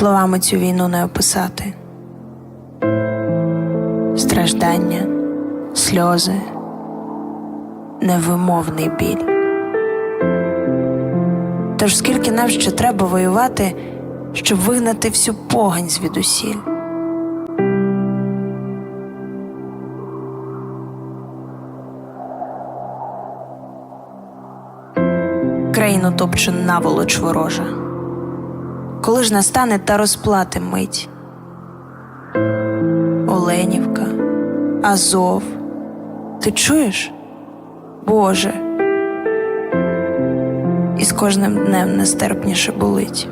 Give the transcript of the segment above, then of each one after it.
Словами цю війну не описати. Страждання, сльози, невимовний біль. Тож скільки нам ще треба воювати, щоб вигнати всю погань звідусіль? Країну топче наволоч ворожа. Коли ж настане та розплати мить? Оленівка, Азов. Ти чуєш? Боже. І з кожним днем нестерпніше болить.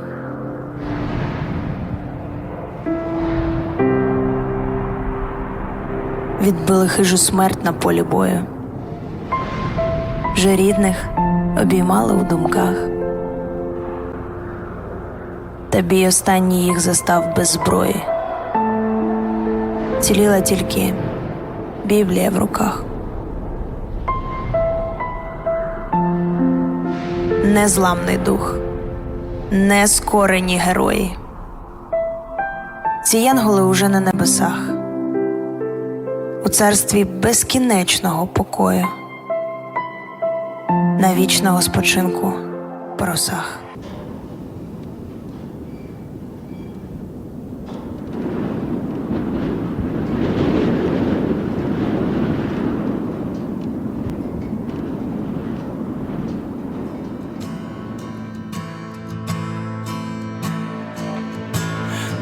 Відбили хижу смерть на полі бою. Вже рідних обіймали у думках. Та бій останній їх застав без зброї. Ціліла тільки Біблія в руках. Незламний дух, нескорені герої. Ці янголи уже на небесах, у царстві безкінечного покою, на вічного спочинку парусах.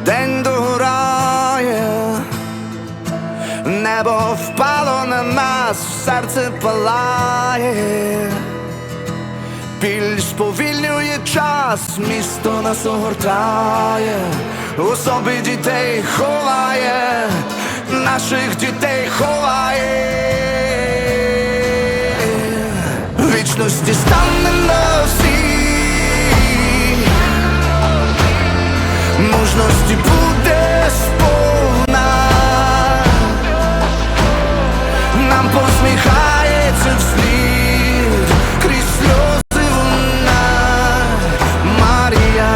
День догорає, небо впало на нас, серце палає, біль сповільнює час, місто нас огортає, у собі дітей ховає, наших дітей ховає, вічності стане нам посміхається вслід, крізь сльози вона Марія.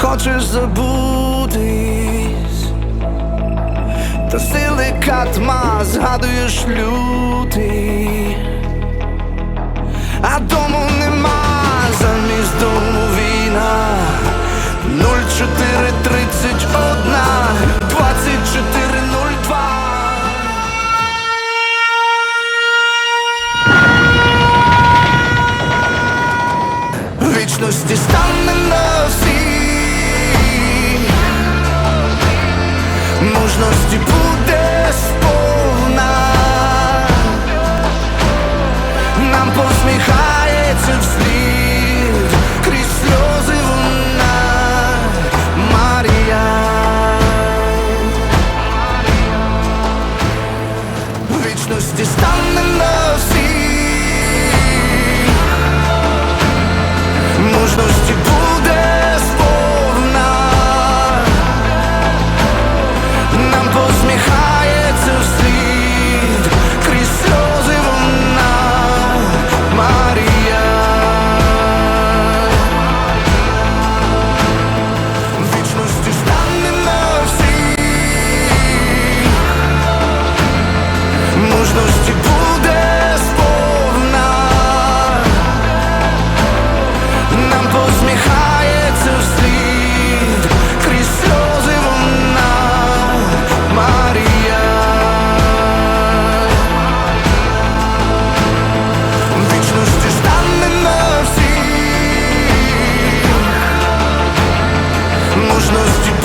Хочеш забутись? Та сили катма згадуєш лютий, а дому нема Вічності стане на всі. Мужності буде буде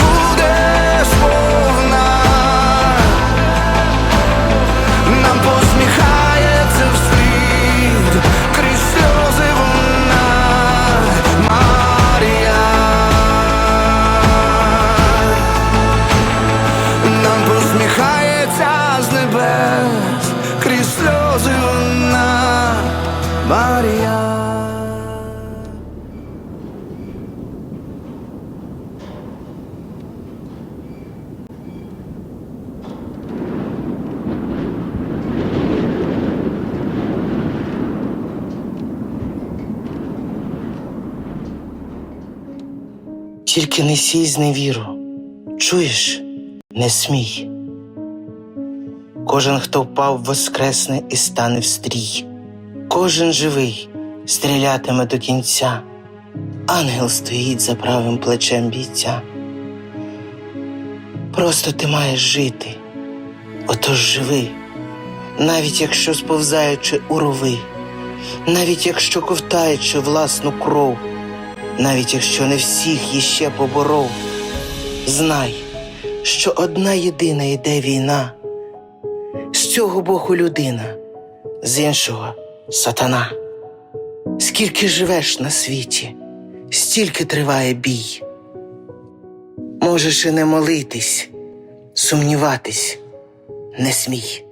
Тільки не сій з невіру. Чуєш, не смій. Кожен, хто впав, воскресне і стане в стрій. Кожен живий стрілятиме до кінця. Ангел стоїть за правим плечем бійця. Просто ти маєш жити, отож живи, навіть якщо сповзаючи у рови, навіть якщо ковтаючи власну кров, навіть якщо не всіх іще поборов, знай, що одна єдина йде війна, з цього боку людина, з іншого сатана. Скільки живеш на світі, стільки триває бій. Можеш і не молитись, сумніватись не смій.